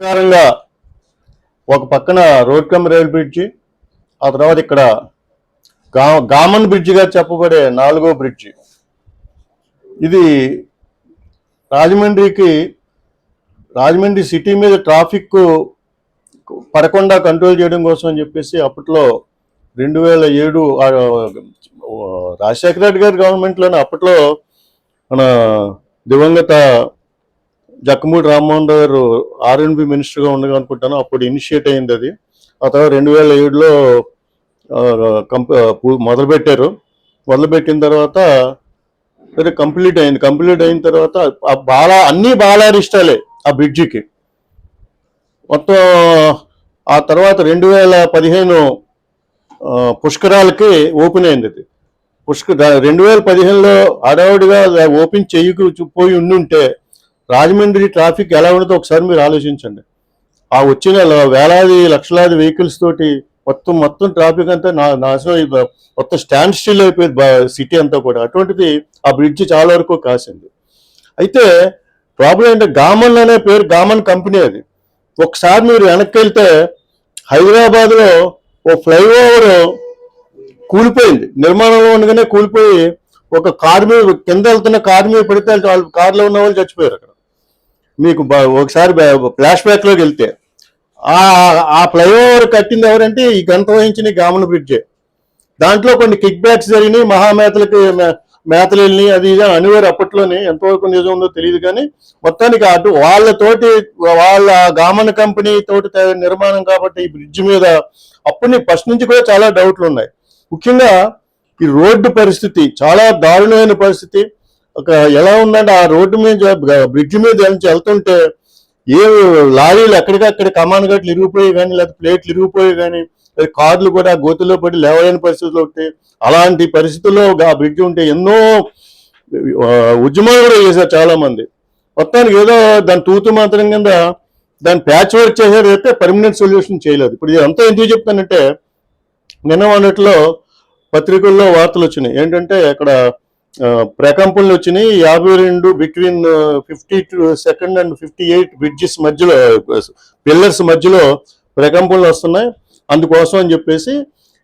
ప్రకారంగా ఒక పక్కన రోడ్ కమ్ రైల్ బ్రిడ్జి ఆ తర్వాత ఇక్కడ గా గామన్ బ్రిడ్జిగా చెప్పబడే నాలుగో బ్రిడ్జి ఇది రాజమండ్రికి రాజమండ్రి సిటీ మీద ట్రాఫిక్ పడకుండా కంట్రోల్ చేయడం కోసం అని చెప్పేసి అప్పట్లో రెండు వేల ఏడు రాజశేఖర రెడ్డి గారి గవర్నమెంట్లోనే అప్పట్లో మన దివంగత జక్కమూడి రామ్మోహన్ రావు గారు ఆర్ఎన్బి మినిస్టర్గా ఉండగా అనుకుంటాను. అప్పుడు ఇనిషియేట్ అయింది అది. ఆ తర్వాత రెండు వేల ఏడులో కంప మొదలుపెట్టారు. మొదలుపెట్టిన తర్వాత సరే కంప్లీట్ అయింది. కంప్లీట్ అయిన తర్వాత ఆ బాలా అన్ని బాలారిష్టాలే ఆ బ్రిడ్జికి. మొత్తం ఆ తర్వాత రెండు వేల పదిహేను పుష్కరాలకి ఓపెన్ అయింది అది. పుష్క రెండు వేల పదిహేనులో హడావుడిగా ఓపెన్ చేయకు పోయి ఉండుంటే రాజమండ్రి ట్రాఫిక్ ఎలా ఉండదో ఒకసారి మీరు ఆలోచించండి. ఆ వచ్చిన వేలాది లక్షలాది వెహికల్స్ తోటి మొత్తం మొత్తం ట్రాఫిక్ అంతా నా నాశనం మొత్తం స్టాండ్ స్టిల్ అయిపోయింది సిటీ అంతా కూడా. అటువంటిది ఆ బ్రిడ్జ్ చాలా వరకు కాసింది. అయితే ప్రాబ్లం ఏంటంటే గామన్ అనే పేరు గామన్ కంపెనీ అది. ఒకసారి మీరు వెనక్కి వెళ్తే హైదరాబాద్లో ఓ ఫ్లైఓవర్ కూలిపోయింది. నిర్మాణంలో ఉండగానే కూలిపోయి ఒక కారు మీద కింద వెళ్తున్న కారు మీద పడితే వాళ్ళు కారులో ఉన్న వాళ్ళు చచ్చిపోయారు అక్కడ. మీకు బ- ఒకసారి ఫ్లాష్ బ్యాక్లోకి వెళ్తే ఆ ఫ్లైఓవర్ కట్టింది ఎవరంటే ఈ గంట వహించిన గామన్ బ్రిడ్జే. దాంట్లో కొన్ని కిక్ బ్యాక్స్ జరిగినాయి మహామేతలకి మే- మేతలు వెళ్ళినాయి అది ఇది అని అప్పట్లోనే ఎంతవరకు నిజం ఉందో తెలియదు కానీ మొత్తానికి అటు వాళ్ళతోటి వాళ్ళ గామన్ కంపెనీ తోటి నిర్మాణం కాబట్టి ఈ బ్రిడ్జ్ మీద అప్పటి ఫస్ట్ నుంచి కూడా చాలా డౌట్లు ఉన్నాయి. ముఖ్యంగా ఈ రోడ్డు పరిస్థితి చాలా దారుణమైన పరిస్థితి. ఒక ఎలా ఉందంటే ఆ రోడ్డు మీద బ్రిడ్జ్ మీద నుంచి వెళ్తుంటే ఏ లారీలు ఎక్కడికక్కడ కమాన్ గట్లు ఇరిగిపోయి కానీ లేకపోతే ప్లేట్లు ఇరిగిపోయి కానీ లేదా కార్లు కూడా గోతుల్లో పడి లేవలేని పరిస్థితులు ఉంటాయి అలాంటి పరిస్థితుల్లో ఆ బ్రిడ్జ్ ఉంటే ఎన్నో ఉద్యమాలు కూడా చేశారు చాలా మంది మొత్తానికి ఏదో దాని తూతు మాత్రం కింద దాన్ని ప్యాచ్ వర్క్ చేశారు అయితే పర్మనెంట్ సొల్యూషన్ చేయలేదు. ఇప్పుడు ఇది అంతా ఎందుకు చెప్తానంటే నిన్న మొన్నట్లో పత్రికల్లో వార్తలు వచ్చినాయి. ఏంటంటే అక్కడ ప్రకంపనలు వచ్చినాయి. యాభై రెండు between fifty second and fifty eight bridges మధ్యలో పిల్లర్స్ మధ్యలో ప్రకంపనలు వస్తున్నాయి. అందుకోసం అని చెప్పేసి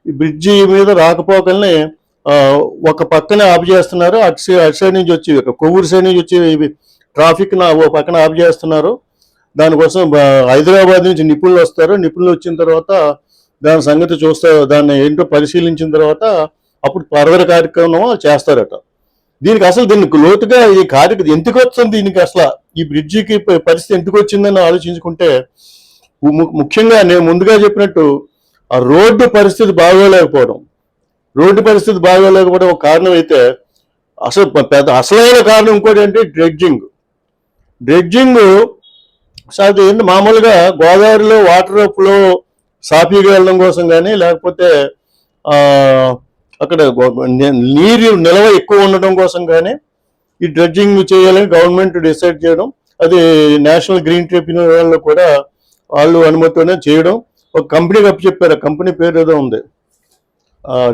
ఈ బ్రిడ్జి మీద రాకపోకల్ని ఒక పక్కనే ఆఫ్ చేస్తున్నారు. అటు సైడ్ అటు సైడ్ నుంచి వచ్చి ఒక కొవ్వూరు సైడ్ నుంచి వచ్చి ట్రాఫిక్ నా ఓ పక్కన ఆఫ్ చేస్తున్నారు. దానికోసం హైదరాబాద్ నుంచి నిపుణులు వస్తారు. నిపుణులు వచ్చిన తర్వాత దాని సంగతి చూస్తారు దాన్ని ఏంటో పరిశీలించిన తర్వాత అప్పుడు పర్వర కార్యక్రమం చేస్తారట. దీనికి అసలు దీనికి లోతుగా ఈ కార్యకు ఎందుకు వస్తుంది? దీనికి అసలు ఈ బ్రిడ్జికి పరిస్థితి ఎందుకు వచ్చిందని ఆలోచించుకుంటే ముఖ్యంగా నేను ముందుగా చెప్పినట్టు ఆ రోడ్డు పరిస్థితి బాగోలేకపోవడం. రోడ్డు పరిస్థితి బాగోలేకపోవడం ఒక కారణం అయితే అసలు పెద్ద అసలైన కారణం ఇంకోటి అంటే డ్రెడ్జింగ్. డ్రెడ్జింగ్ సార్ ఏంటి? మామూలుగా గోదావరిలో వాటర్ ఫ్లో సాఫీగా వెళ్ళడం కోసం కానీ లేకపోతే అక్కడ నీరు నిల్వ ఎక్కువ ఉండడం కోసం కానీ ఈ డ్రెడ్జింగ్ చేయాలని గవర్నమెంట్ డిసైడ్ చేయడం అది నేషనల్ గ్రీన్ ట్రిబ్యునల్ వాళ్ళు కూడా వాళ్ళు అనుమతితోనే చేయడం. ఒక కంపెనీకి అప్పచెప్పారు ఆ కంపెనీ పేరు ఏదో ఉంది.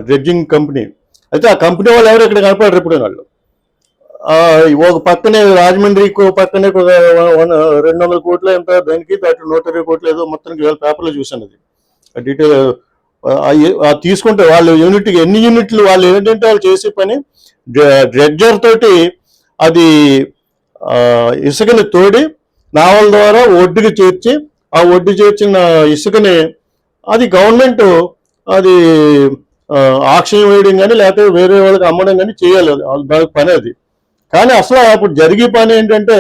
డ్రెడ్జింగ్ కంపెనీ అయితే ఆ కంపెనీ వాళ్ళు ఎవరు ఇక్కడ కనపడరు ఇప్పుడు వాళ్ళు? ఒక పక్కనే రాజమండ్రి పక్కనే ఒక వన్- రెండు వందల కోట్లు ఎంత దానికి దాంట్లో నూట ఇరవై కోట్లు ఏదో మొత్తానికి వేల పేపర్లో చూశాను అది. డీటెయిల్ తీసుకుంటే వాళ్ళు యూనిట్ ఎన్ని యూనిట్లు వాళ్ళు ఏంటంటే వాళ్ళు చేసే పని డ్రెడ్జర్ తోటి అది ఇసుకని తోడి నావల ద్వారా ఒడ్డుకి చేర్చి ఆ ఒడ్డు చేర్చిన ఇసుకని అది గవర్నమెంట్ అది ఆక్షన్ వేయడం కానీ లేకపోతే వేరే వాళ్ళకి అమ్మడం కానీ చేయాలి. అది పని అది. కానీ అసలు అప్పుడు జరిగే పని ఏంటంటే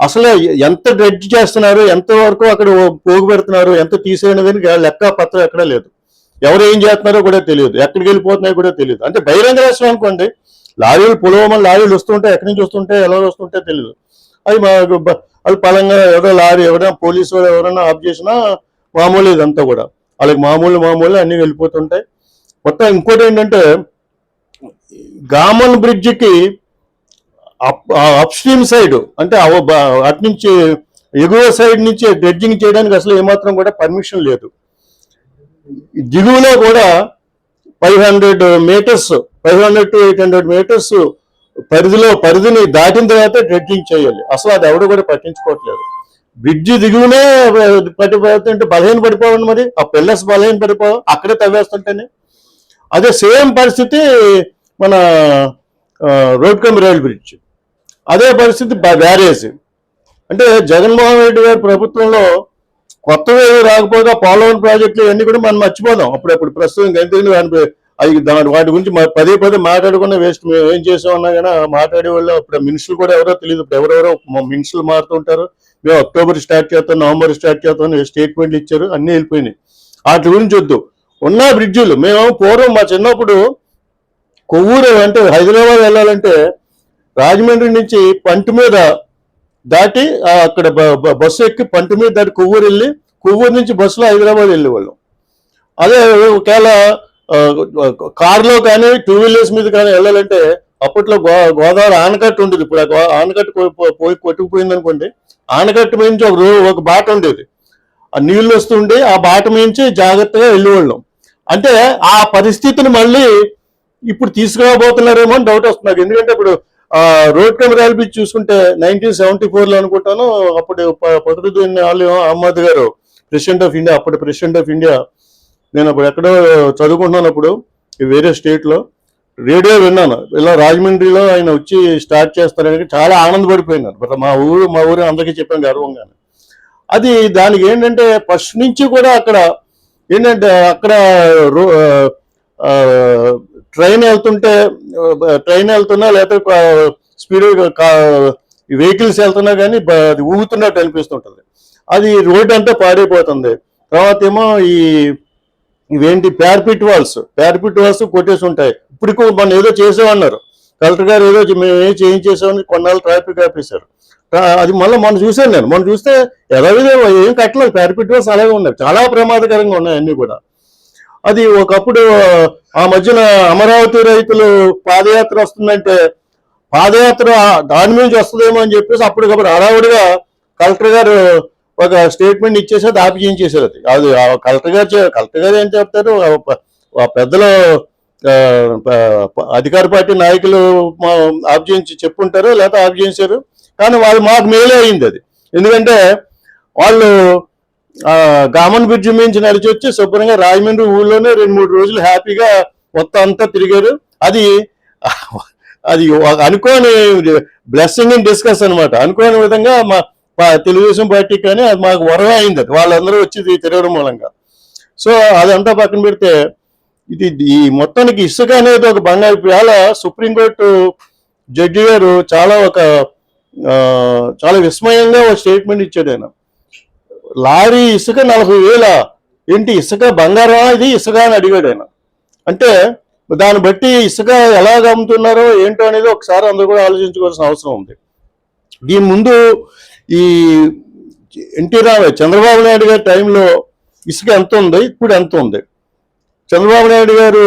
అసలు ఎంత డ్రెడ్జ్ చేస్తున్నారు ఎంతవరకు అక్కడ పోగు పెడుతున్నారు ఎంత తీసేయడం కానీ లెక్క పత్రం ఎక్కడా లేదు. ఎవరు ఏం చేస్తున్నారో కూడా తెలియదు. ఎక్కడికి వెళ్ళిపోతున్నాయో కూడా తెలియదు. అంటే బహిరంగ రాష్ట్రం అనుకోండి లారీలు పులవమని లారీలు వస్తుంటే ఎక్కడి నుంచి వస్తుంటే ఎలా వస్తుంటే తెలియదు అది వాళ్ళు పలంగా ఎవరో లారీ ఎవరైనా పోలీసు వాళ్ళు ఎవరైనా ఆఫ్ చేసినా మామూలు ఇదంతా కూడా. వాళ్ళకి మామూలు మామూలు అన్ని వెళ్ళిపోతుంటాయి. మొత్తం ఇంకోటి ఏంటంటే గామన్ బ్రిడ్జికి అప్ స్ట్రీమ్ సైడ్ అంటే అవ- అటు నుంచి ఎగువ సైడ్ నుంచి డ్రెడ్జింగ్ చేయడానికి అసలు ఏమాత్రం కూడా పర్మిషన్ లేదు. దిగువలో కూడా five hundred metres five hundred to eight hundred metres పరిధిలో పరిధిని దాటిన తర్వాత ట్రెక్కింగ్ చేయాలి. అసలు అది ఎవడు కూడా పట్టించుకోవట్లేదు. బ్రిడ్జి దిగువనే పడిపోతుంటే బలహీన పడిపోవండి మరి ఆ పిల్లర్స్ బలహీన పడిపోవు అక్కడే తవ్వేస్తుంటేనే. అదే సేమ్ పరిస్థితి మన ఆ, రోడ్ కమ్ రైల్ బ్రిడ్జ్. అదే పరిస్థితి బ- బ్యారేజ్. అంటే జగన్మోహన్ రెడ్డి గారి ప్రభుత్వంలో కొత్తవి రాకపోగా పోలవరం ప్రాజెక్టులు ఇవన్నీ కూడా మనం మర్చిపోదాం. అప్పుడప్పుడు ప్రస్తుతం ఎందుకంటే అవి దాని వాటి గురించి పదే పదే మాట్లాడుకున్న వేస్ట్ మేము ఏం చేసామన్నా కానీ మాట్లాడే వాళ్ళు అప్పుడు మినిషులు కూడా ఎవరో తెలియదు ఇప్పుడు ఎవరెవరో మినిషులు మారుతుంటారు మేము అక్టోబర్ స్టార్ట్ చేస్తాం నవంబర్ స్టార్ట్ చేస్తాం స్టేట్మెంట్లు ఇచ్చారు. అన్నీ వెళ్ళిపోయినాయి. వాటి గురించి వద్దు. ఉన్న బ్రిడ్జులు మేము పూర్వం మా చిన్నప్పుడు కొవ్వూరు అంటే హైదరాబాద్ వెళ్ళాలంటే రాజమండ్రి నుంచి పంట మీద దాటి అక్కడ బ- బస్సు ఎక్కి పంట మీద దాటి కొవ్వూరు వెళ్ళి కొవ్వూరు నుంచి బస్సులో హైదరాబాద్ వెళ్ళేవాళ్ళం. అదే ఒకవేళ కార్లో కానీ టూ వీలర్స్ మీద కానీ వెళ్ళాలంటే అప్పట్లో గో గోదావరి ఆనకట్ట ఉండేది. ఇప్పుడు ఆ ఆనకట్ట పోయి- పోయి- కొట్టుకుపోయింది అనుకోండి ఆనకట్ట మించి ఒక రో ఒక బాట ఉండేది. ఆ నీళ్ళు వస్తుండే ఆ బాట మించి జాగ్రత్తగా వెళ్ళేవాళ్ళం. అంటే ఆ పరిస్థితిని మళ్ళీ ఇప్పుడు తీసుకురాబోతున్నారేమో అని డౌట్ వస్తుంది ఎందుకంటే ఇప్పుడు రోడ్ కెమెరాలు బీచ్ చూసుకుంటే నైన్టీన్ సెవెంటీ ఫోర్లో అనుకుంటాను అప్పుడు పొద్దున వాళ్ళు అహ్మద్ గారు ప్రెసిడెంట్ ఆఫ్ ఇండియా అప్పుడు ప్రెసిడెంట్ ఆఫ్ ఇండియా నేను అప్పుడు ఎక్కడో చదువుకుంటున్నాను అప్పుడు వేరే స్టేట్లో. రేడియో విన్నాను. ఇలా రాజమండ్రిలో ఆయన వచ్చి స్టార్ట్ చేస్తారని చాలా ఆనందపడిపోయినారు. బట్ మా ఊరు మా ఊరు అందరికీ చెప్పాను గర్వంగానే. అది దానికి ఏంటంటే ఫస్ట్ నుంచి కూడా అక్కడ ఏంటంటే అక్కడ రో ట్రైన్ వెళ్తుంటే ట్రైన్ వెళ్తున్నా లేకపోతే స్పీడ్ వెహికల్స్ వెళ్తున్నా కానీ అది ఊగుతున్నట్టు అనిపిస్తుంటుంది. అది రోడ్ అంతా పాడైపోతుంది. తర్వాత ఏమో ఈ ఇవేంటి ప్యార్పిట్ వాల్స్ ప్యార్పిట్ వాల్స్ కొట్టేసి ఉంటాయి. ఇప్పుడు మనం ఏదో చేసామన్నారు కలెక్టర్ గారు ఏదో మేము ఏం చేయించేసామని కొన్నాళ్ళు ట్రాఫిక్ ఆపేశారు. అది మళ్ళీ మనం చూశాను నేను. మనం చూస్తే ఎలాగో ఏం కట్టలేదు. ప్యార్పిట్ వాల్స్ అలాగే ఉన్నాయి. చాలా ప్రమాదకరంగా ఉన్నాయి అన్ని కూడా. అది ఒకప్పుడు ఆ మధ్యన అమరావతి రైతులు పాదయాత్ర వస్తుందంటే పాదయాత్ర దాని నుంచి వస్తుందేమో అని చెప్పేసి అప్పటికప్పుడు హడావుడిగా కలెక్టర్ గారు ఒక స్టేట్మెంట్ ఇచ్చేసి అది ఆపి అది. అది కలెక్టర్ గారు చే- కలెక్టర్ గారు ఏం చెప్తారు? పెద్దలు అధికార పార్టీ నాయకులు మా- చెప్పుంటారు లేకపోతే ఆఫ్ కానీ వాళ్ళు మాకు మేలే అయింది అది. ఎందుకంటే వాళ్ళు గామన్ బ్రిడ్జ్ నుంచి నడిచి వచ్చి శుభ్రంగా రాజమండ్రి ఊళ్ళోనే రెండు మూడు రోజులు హ్యాపీగా మొత్తం అంతా తిరిగారు. అది అది అనుకోని బ్లెస్సింగ్ అండ్ డిస్కస్ అన్నమాట. అనుకోని విధంగా మా తెలుగుదేశం పార్టీ కానీ అది మాకు వరమే అయింది అది. వాళ్ళందరూ వచ్చి తిరగడం మూలంగా. సో అదంతా పక్కన పెడితే ఇది ఈ మొత్తానికి ఇసుక అనేది ఒక బంగారు వేళ సుప్రీంకోర్టు జడ్జి గారు చాలా ఒక చాలా విస్మయంగా ఒక స్టేట్మెంట్ ఇచ్చాడు ఆయన. లారీ ఇసుక నలభై వేల ఏంటి ఇసుక బంగారం ఇది? ఇసుక అని అడిగాడు ఆయన. అంటే దాన్ని బట్టి ఇసుక ఎలాగ అమ్ముతున్నారో ఏంటో అనేది ఒకసారి అందరూ కూడా ఆలోచించుకోవాల్సిన అవసరం ఉంది. దీని ముందు ఈ ఎన్టీ రామారావు చంద్రబాబు నాయుడు గారి టైంలో ఇసుక ఎంత ఉంది? ఇప్పుడు ఎంత ఉంది? చంద్రబాబు నాయుడు గారు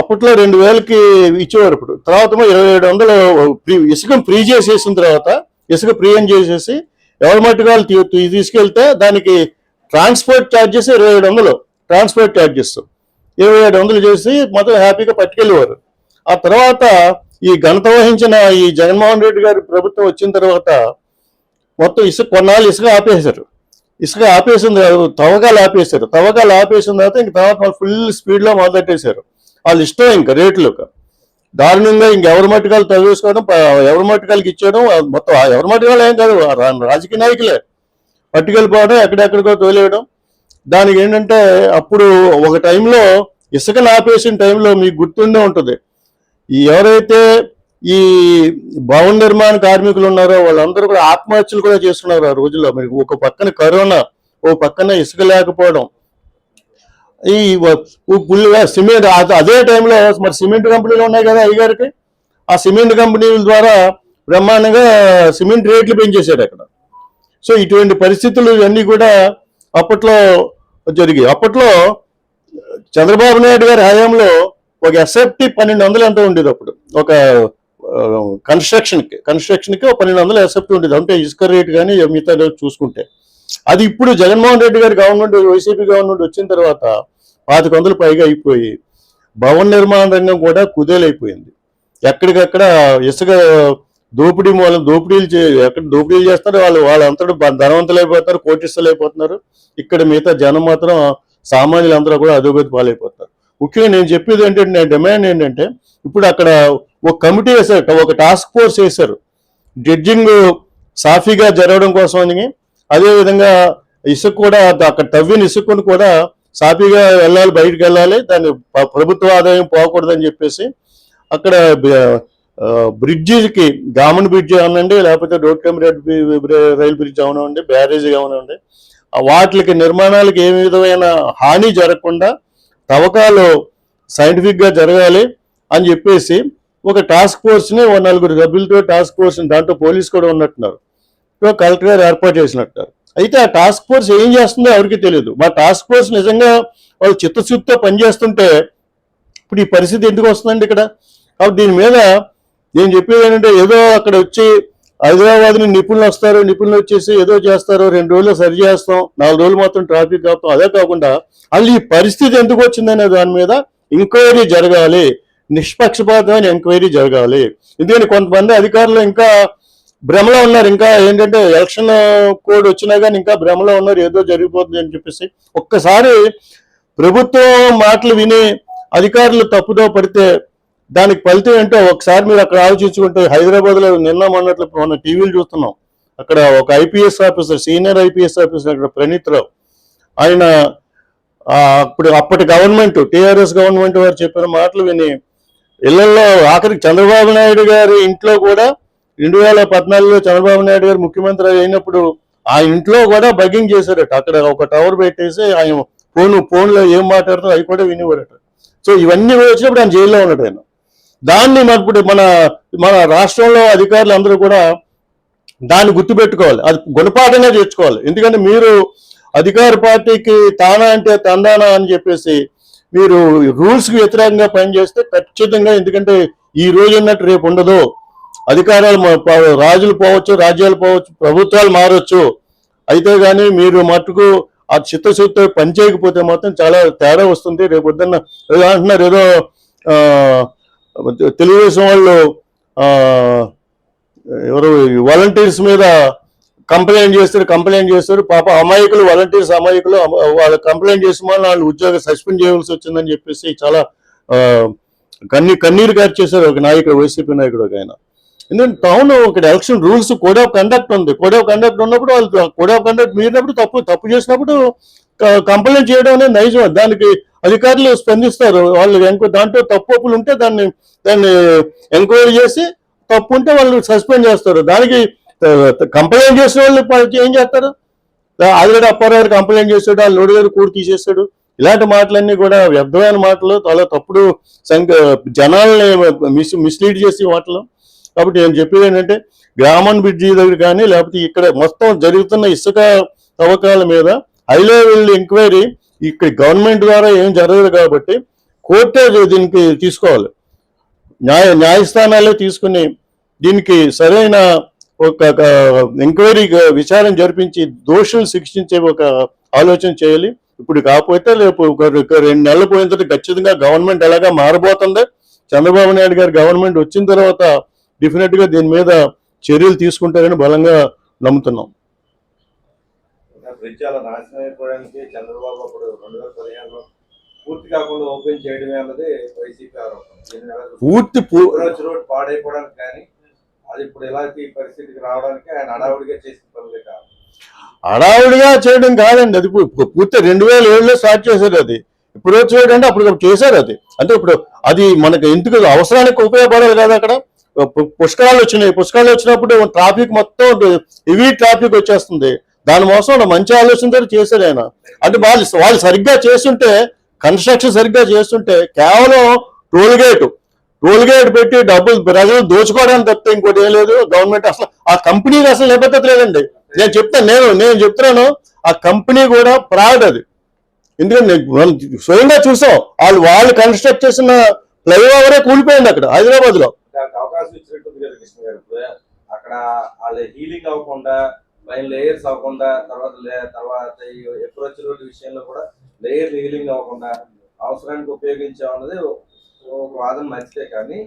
అప్పట్లో రెండు వేలకి ఇచ్చేవారు ఇప్పుడు. తర్వాత ఇరవై ఏడు వందలు ఫ్రీ ఇసుక ఫ్రీ చేసేసిన తర్వాత ఇసుక ఫ్రీ అని చేసేసి ఎవరి మట్టుకు వాళ్ళు తీసుకెళ్తే దానికి ట్రాన్స్పోర్ట్ ఛార్జెస్ ఇరవై ఏడు వందలు. Transport charges. ఇరవై ఏడు వందలు చేసి మొత్తం హ్యాపీగా పట్టుకెళ్ళేవారు. ఆ తర్వాత ఈ ఘనత వహించిన ఈ జగన్మోహన్ రెడ్డి గారి ప్రభుత్వం వచ్చిన తర్వాత మొత్తం ఇసుక కొన్నాళ్ళు ఇసుక ఆపేశారు. ఇసుక ఆపేసిన తర్వాత తవ్వకాలు ఆపేశారు. తవ్వకాలు ఆపేసిన తర్వాత ఇంక తర్వాత ఫుల్ స్పీడ్లో మొదలెట్టేశారు. వాళ్ళు ఇష్టం ఇంకా రేట్లు దారుణంగా ఇంకెవరి మట్టుకాలు తవ్వేసుకోవడం ఎవరి మట్టుకాలకి ఇచ్చేయడం మొత్తం ఎవరి మట్టుకాలు ఏం కాదు రాజకీయ నాయకులే. పట్టుకెళ్ళిపోవడం ఎక్కడెక్కడికో తోలేయడం. దానికి ఏంటంటే అప్పుడు ఒక టైంలో ఇసుకను ఆపేసిన టైంలో మీకు గుర్తుండే ఉంటుంది. ఈ ఎవరైతే ఈ భవన నిర్మాణ కార్మికులు ఉన్నారో వాళ్ళందరూ కూడా ఆత్మహత్యలు కూడా చేస్తున్నారు ఆ రోజుల్లో. మీకు ఒక పక్కన కరోనా ఓ పక్కన ఇసుక లేకపోవడం ఈ వ- సిమెంట్ అదే టైంలో మరి సిమెంట్ కంపెనీలు ఉన్నాయి కదా అయ్యగారికి ఆ సిమెంట్ కంపెనీల ద్వారా బ్రహ్మాండంగా సిమెంట్ రేట్లు పెంచేశాడు అక్కడ. సో ఇటువంటి పరిస్థితులు ఇవన్నీ కూడా అప్పట్లో జరిగాయి. అప్పట్లో చంద్రబాబు నాయుడు గారి హయాంలో ఒక ఎస్ఎఫ్టీ పన్నెండు వందలు ఎంత ఉండేది అప్పుడు. ఒక కన్స్ట్రక్షన్కి కన్స్ట్రక్షన్కి ఒక పన్నెండు వందలు ఎస్ఎఫ్టీ ఉండేది. అంటే ఇసుక రేటు కానీ మిగతా చూసుకుంటే. అది ఇప్పుడు జగన్మోహన్ రెడ్డి గారి గవర్నమెంట్ వైసీపీ గవర్నమెంట్ వచ్చిన తర్వాత పాతిక వందలు పైగా అయిపోయి భవన నిర్మాణ రంగం కూడా కుదేలైపోయింది. ఎక్కడికక్కడ ఇసుక దోపిడీ మూలం దోపిడీలు చే ఎక్కడ దోపిడీలు చేస్తారు వాళ్ళు వాళ్ళంతటా ధనవంతులు అయిపోతారు కోటిస్తులు అయిపోతున్నారు ఇక్కడ మిగతా జనం మాత్రం సామాన్యులు అందరూ కూడా అధోగతి పాలైపోతారు ముఖ్యంగా నేను చెప్పేది ఏంటంటే నేను డిమాండ్ ఏంటంటే ఇప్పుడు అక్కడ ఒక కమిటీ వేశారు ఒక టాస్క్ ఫోర్స్ వేశారు. జడ్జింగ్ సాఫీగా జరగడం కోసం అని. అదేవిధంగా ఇసుక కూడా అక్కడ తవ్విన ఇసుకను కూడా సాఫీగా వెళ్ళాలి బయటకు వెళ్ళాలి దాన్ని ప్రభుత్వ ఆదాయం పోకూడదని చెప్పేసి అక్కడ బ్రిడ్జికి గామన్ బ్రిడ్జ్ అవనండి లేకపోతే రోడ్ రెడ్ రైల్ బ్రిడ్జ్ అవనండి బ్యారేజ్ అవనండి. వాటికి నిర్మాణాలకు ఏ విధమైన హాని జరగకుండా తవ్వకాలు సైంటిఫిక్గా జరగాలి అని చెప్పేసి ఒక టాస్క్ ఫోర్స్ని ఓ నలుగురు సభ్యులతో టాస్క్ ఫోర్స్ని దాంట్లో పోలీస్ కూడా ఉన్నట్టున్నారు. సో కలెక్టర్ గారు ఏర్పాటు చేసినట్టున్నారు. అయితే ఆ టాస్క్ ఫోర్స్ ఏం చేస్తుందో ఎవరికి తెలియదు. మా టాస్క్ ఫోర్స్ నిజంగా వాళ్ళు చిత్తశుద్ధితో పనిచేస్తుంటే ఇప్పుడు ఈ పరిస్థితి ఎందుకు వస్తుందండి ఇక్కడ? కాబట్టి దీని మీద నేను చెప్పేది ఏంటంటే ఏదో అక్కడ వచ్చి హైదరాబాద్ని నిపుణులు వస్తారు నిపుణులు వచ్చేసి ఏదో చేస్తారు రెండు రోజులు సరి చేస్తాం నాలుగు రోజులు మాత్రం ట్రాఫిక్ ఆపుతాం. అదే కాకుండా అసలు ఈ పరిస్థితి ఎందుకు వచ్చిందనే దాని మీద ఎంక్వైరీ జరగాలి. నిష్పక్షపాతమైన ఎంక్వైరీ జరగాలి. ఎందుకంటే కొంతమంది అధికారులు ఇంకా భ్రమలో ఉన్నారు. ఇంకా ఏంటంటే ఎలక్షన్ కోడ్ వచ్చినా కానీ ఇంకా భ్రమలో ఉన్నారు. ఏదో జరిగిపోతుంది అని చెప్పేసి ఒక్కసారి ప్రభుత్వం మాటలు విని అధికారులు తప్పుదో పడితే దానికి ఫలితం ఏంటో ఒకసారి మీరు అక్కడ ఆలోచించుకుంటే హైదరాబాద్లో నిన్న మొన్నట్లు మొన్న టీవీలు చూస్తున్నాం. అక్కడ ఒక IPS officer senior IPS officer అక్కడ ప్రణీత్ రావు. ఆయన అప్పుడు అప్పటి గవర్నమెంట్ టీఆర్ఎస్ గవర్నమెంట్ వారు చెప్పిన మాటలు విని ఇళ్ళలో ఆఖరికి చంద్రబాబు నాయుడు గారి ఇంట్లో కూడా రెండు వేల పద్నాలుగులో చంద్రబాబు నాయుడు గారు ముఖ్యమంత్రి అయినప్పుడు ఆ ఇంట్లో కూడా బగ్గింగ్ చేశారట. అక్కడ ఒక టవర్ పెట్టేసి ఆయన ఫోన్ ఫోన్లో ఏం మాట్లాడుతున్నారు అవి కూడా వినివారట. సో ఇవన్నీ వచ్చినప్పుడు ఆయన జైల్లో ఉన్నాడు ఆయన. దాన్ని మన ఇప్పుడు మన మన రాష్ట్రంలో అధికారులు అందరూ కూడా దాన్ని గుర్తుపెట్టుకోవాలి. అది గుణపాఠంగా తెచ్చుకోవాలి ఎందుకంటే మీరు అధికార పార్టీకి తానా అంటే తందానా అని చెప్పేసి మీరు రూల్స్కి వ్యతిరేకంగా పనిచేస్తే ఖచ్చితంగా ఎందుకంటే ఈ రోజు ఉన్నట్టు రేపు ఉండదు. అధికారాలు రాజులు పోవచ్చు రాజ్యాలు పోవచ్చు ప్రభుత్వాలు మారొచ్చు. అయితే కానీ మీరు మట్టుకు ఆ చిత్తశుద్ధితో పని చేయకపోతే మాత్రం చాలా తేడా వస్తుంది. రేపు పొద్దున్న ఏదో అంటున్నారు ఏదో తెలుగుదేశం వాళ్ళు ఎవరు వాలంటీర్స్ మీద కంప్లైంట్ చేస్తారు కంప్లైంట్ చేస్తారు. పాప అమాయకులు వాలంటీర్స్ అమాయకులు వాళ్ళు కంప్లైంట్ చేసిన వాళ్ళు వాళ్ళు ఉద్యోగం సస్పెండ్ చేయవలసి వచ్చిందని చెప్పేసి చాలా కన్నీ కన్నీరు గారు చేశారు ఒక నాయకుడు వైసీపీ నాయకుడు ఒక ఆయన. ఎందుకంటే టౌన్ ఇక్కడ election rules code of conduct ఉంది. కోడ్ ఆఫ్ కండక్ట్ ఉన్నప్పుడు వాళ్ళు కోడ్ ఆఫ్ కండక్ట్ మీరినప్పుడు తప్పు తప్పు చేసినప్పుడు కంప్లైంట్ చేయడం అనేది నైజం దానికి అధికారులు స్పందిస్తారు. వాళ్ళు ఎంకో దాంట్లో తప్పు ఉంటే దాన్ని దాన్ని ఎంక్వైరీ చేసి తప్పు ఉంటే వాళ్ళు సస్పెండ్ చేస్తారు. దానికి కంప్లైంట్ చేసిన వాళ్ళు ఏం చేస్తారు? ఆల్రెడీ అప్పారావు కంప్లైంట్ చేశాడు వాళ్ళు లోడు గారు కూడి తీసేస్తాడు ఇలాంటి మాటలన్నీ కూడా వ్యర్థమైన మాటలు చాలా తప్పుడు సంఖ్య జనాల్ని మిస్ మిస్లీడ్ చేసే మాటలు. కాబట్టి నేను చెప్పేది ఏంటంటే గ్రామన్ బ్రిడ్జి దగ్గర కానీ లేకపోతే ఇక్కడ మొత్తం జరుగుతున్న ఇసుక తవ్వకాల మీద హై లెవెల్ ఎంక్వైరీ ఇక్కడ గవర్నమెంట్ ద్వారా ఏం జరగదు కాబట్టి కోర్టే దీనికి తీసుకోవాలి. న్యాయ న్యాయస్థానాలే తీసుకుని దీనికి సరైన ఒక ఎంక్వైరీ విచారణ జరిపించి దోషులు శిక్షించే ఒక ఆలోచన చేయాలి. ఇప్పుడు కాకపోతే రేపు ఒక ఒక రెండు నెలలు పోయిన తర్వాత ఖచ్చితంగా గవర్నమెంట్ ఎలాగా మారబోతుంది? చంద్రబాబు నాయుడు గారు గవర్నమెంట్ వచ్చిన తర్వాత డెఫినెట్గా దీని మీద చర్యలు తీసుకుంటారని బలంగా నమ్ముతున్నాం. నాశనం అయిపోవడానికి చంద్రబాబు అప్పుడు రెండు వేల పదిహేనులో పూర్తి కాకుండా ఓపెన్ చేయడమే అన్నది వైసీపీ ఆరోపణ? పూర్తి రోడ్ పాడైపోవడానికి కానీ అది ఇప్పుడు ఎలాంటి పరిస్థితికి రావడానికి ఆయన హడావుడిగా చేసిన పనులే కాదు. హడావుడిగా చేయడం కాదండి. అది పూర్తి రెండు వేల ఏడులో స్టార్ట్ చేశారు అది. ఇప్పుడు ఏంటంటే అప్పుడు చేశారు అది. అంటే ఇప్పుడు అది మనకు ఎందుకు అవసరానికి ఉపయోగపడాలి కదా అక్కడ? పుష్కరాలు వచ్చినాయి. పుష్కరాలు వచ్చినప్పుడు ట్రాఫిక్ మొత్తం హెవీ ట్రాఫిక్ వచ్చేస్తుంది. దాని కోసం మంచి ఆలోచనతో చేశారు ఆయన. అంటే వాళ్ళు వాళ్ళు సరిగ్గా చేస్తుంటే కన్స్ట్రక్షన్ సరిగ్గా చేస్తుంటే కేవలం టోల్ గేట్. టోల్ గేట్ పెట్టి డబ్బులు ప్రజలు దోచుకోవడానికి తప్పితే ఇంకోటి ఏం లేదు. గవర్నమెంట్ అసలు ఆ కంపెనీకి అసలు నిబద్ధత లేదండి. నేను చెప్తాను నేను నేను చెప్తున్నాను. ఆ కంపెనీ కూడా ప్రాడ్ అది. ఎందుకంటే మనం స్వయంగా చూసాం. వాళ్ళు వాళ్ళు కన్స్ట్రక్ట్ చేసిన ఫ్లైఓవరే కూలిపోయింది అక్కడ హైదరాబాద్లో దానికి అవకాశం ఇచ్చినట్టుంది కదా కృష్ణ గారు. ఇప్పుడు అక్కడ వాళ్ళ హీలింగ్ అవ్వకుండా పైన లేయర్స్ అవ్వకుండా తర్వాత తర్వాత ఈ అప్రోచ్ రోడ్ విషయంలో కూడా లేయర్ హీలింగ్ అవ్వకుండా అవసరానికి ఉపయోగించామన్నది ఒక వాదన మంచిదే కానీ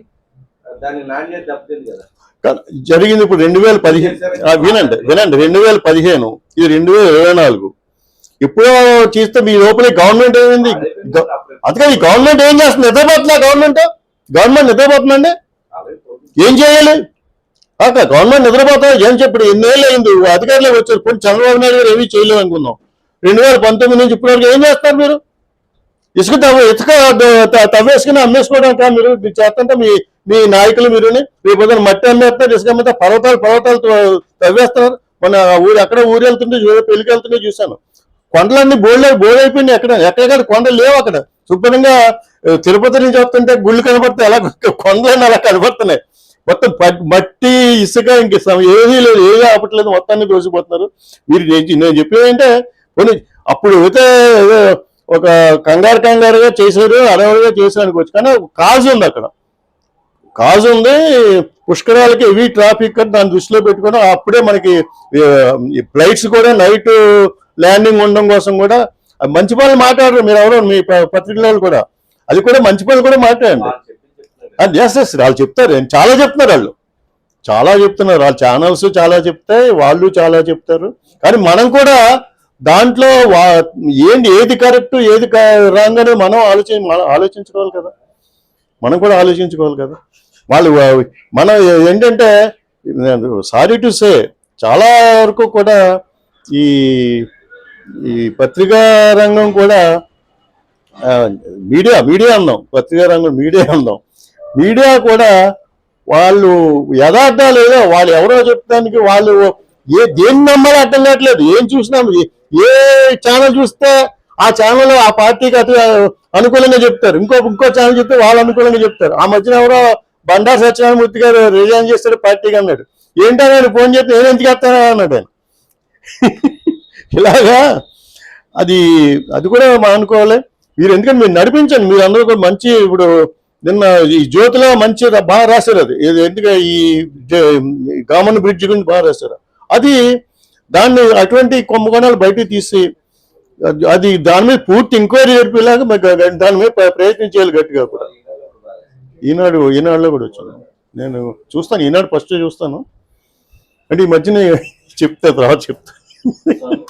దాని నాణ్యత దెబ్బతింది కదా. జరిగింది ఇప్పుడు రెండు వేల పదిహేను వినండి వినండి. రెండు వేల పదిహేను ఇది రెండు వేల ఇరవై నాలుగు. ఇప్పుడు చేస్తే మీ లోపలే గవర్నమెంట్ ఏమైంది? అందుకని ఈ గవర్నమెంట్ ఏం చేస్తుంది? నిద్రపోతుందా గవర్నమెంట్ గవర్నమెంట్ నిద్రపోతుందండి ఏం చేయాలి? అక్కడ గవర్నమెంట్ నిద్రపోతా ఏం చెప్పాడు ఎన్నేళ్ళు అయింది అధికారులు వచ్చారు కొన్ని చంద్రబాబు నాయుడు గారు ఏమీ చేయలేదు అనుకుందాం రెండు వేల పంతొమ్మిది నుంచి ఇప్పటివరకు ఏం చేస్తారు మీరు? ఇసుక తవ్వ ఇసుక తవ్వేసుకుని అమ్మేసుకోవడం తవ్వేసుకుని అమ్మేసుకోవడానికి మీరు ఇది చేస్తుంటే మీ మీ నాయకులు మీరుని. రేపు మట్టి అమ్మేస్తారు ఇసుక అమ్మితే పర్వతాలు పర్వతాలు తవ్వేస్తున్నారు మన ఊరు ఎక్కడ ఊరు వెళ్తుంటే చూ- పెళ్ళికి వెళ్తుంటే చూశాను. కొండలన్నీ బోల్డ్ బోల్డ్ అయిపోయింది ఎక్కడ? ఎక్కడెక్కడ కొండలు లేవు అక్కడ. శుభ్రంగా తిరుపతి నుంచి వస్తుంటే గుళ్ళు కనబడతాయి అలా కొండలన్నీ అలా కనబడుతున్నాయి. మొత్తం మట్టి ఇసుక ఇంక ఏదీ ఏమీ లేదు ఏది ఆపట్లేదు మొత్తాన్ని దోసిపోతున్నారు మీరు నేను చెప్పేదంటే కొన్ని అంటే అప్పుడు అయితే ఒక కంగారు కంగారుగా చేశారు అడవులుగా చేశారు అనుకోవచ్చు కానీ కాజు ఉంది అక్కడ. కాజు ఉంది పుష్కరాలకి హెవీ ట్రాఫిక్ అని దాన్ని దృష్టిలో పెట్టుకుని అప్పుడే మనకి ఫ్లైట్స్ కూడా నైట్ ల్యాండింగ్ ఉండడం కోసం కూడా మంచి పనులు మాట్లాడరు మీరు ఎవరో మీ పత్రికలు కూడా. అది కూడా మంచి పనులు కూడా మాట్లాడండి. వాళ్ళు ఎస్ ఎస్ వాళ్ళు చెప్తారు. చాలా చెప్తున్నారు వాళ్ళు. చాలా చెప్తున్నారు. వాళ్ళ ఛానల్స్ చాలా చెప్తాయి. వాళ్ళు చాలా చెప్తారు. కానీ మనం కూడా దాంట్లో వా ఏంటి ఏది కరెక్ట్ ఏది రాంగ్ అనేది మనం ఆలోచి మనం ఆలోచించుకోవాలి కదా. మనం కూడా ఆలోచించుకోవాలి కదా. వాళ్ళు మనం ఏంటంటే సారీ టు సే చాలా వరకు కూడా ఈ ఈ పత్రికా రంగం కూడా మీడియా మీడియా అందాం పత్రికా రంగం మీడియా అందాం మీడియా కూడా వాళ్ళు యథార్థాలు ఏదో వాళ్ళు ఎవరో చెప్పడానికి వాళ్ళు ఏ దేన్ని నమ్మాలి అర్థం కావట్లేదు. ఏం చూసినా ఏ- ఛానల్ చూస్తే ఆ ఛానల్ ఆ పార్టీకి అతి అనుకూలంగా చెప్తారు. ఇంకో ఇంకో ఛానల్ చెప్తే వాళ్ళు అనుకూలంగా చెప్తారు. ఆ మధ్యన ఎవరో బండా సత్యనారాయణమూర్తి గారు రిజైన్ చేస్తాడు పార్టీకి అన్నాడు. ఏంటో నేను ఫోన్ చేస్తే నేను ఎందుకు చేస్తానా అన్నాడు ఆయన. ఇలాగా అది అది కూడా మనం అనుకోవాలి. మీరు ఎందుకంటే మీరు నడిపించండి. మీరు అందరూ కూడా మంచి ఇప్పుడు నిన్న ఈ జ్యోతిలో మంచి బాగా రాశారు అది. ఎందుకంటే ఈ కామన్ బ్రిడ్జ్ గురించి బాగా రాశారు. అది దాన్ని అటువంటి కుంభకోణాలు బయటకు తీసి అది- అది దాని మీద పూర్తి ఎంక్వైరీ జరిపేలాగా దాని మీద ప్రయత్నం చేయాలి గట్టిగా కూడా. ఈనాడు ఈనాడులో కూడా వచ్చాను నేను చూస్తాను ఈనాడు ఫస్ట్ చూస్తాను. అంటే ఈ మధ్యనే చెప్తా తర్వాత చెప్తాను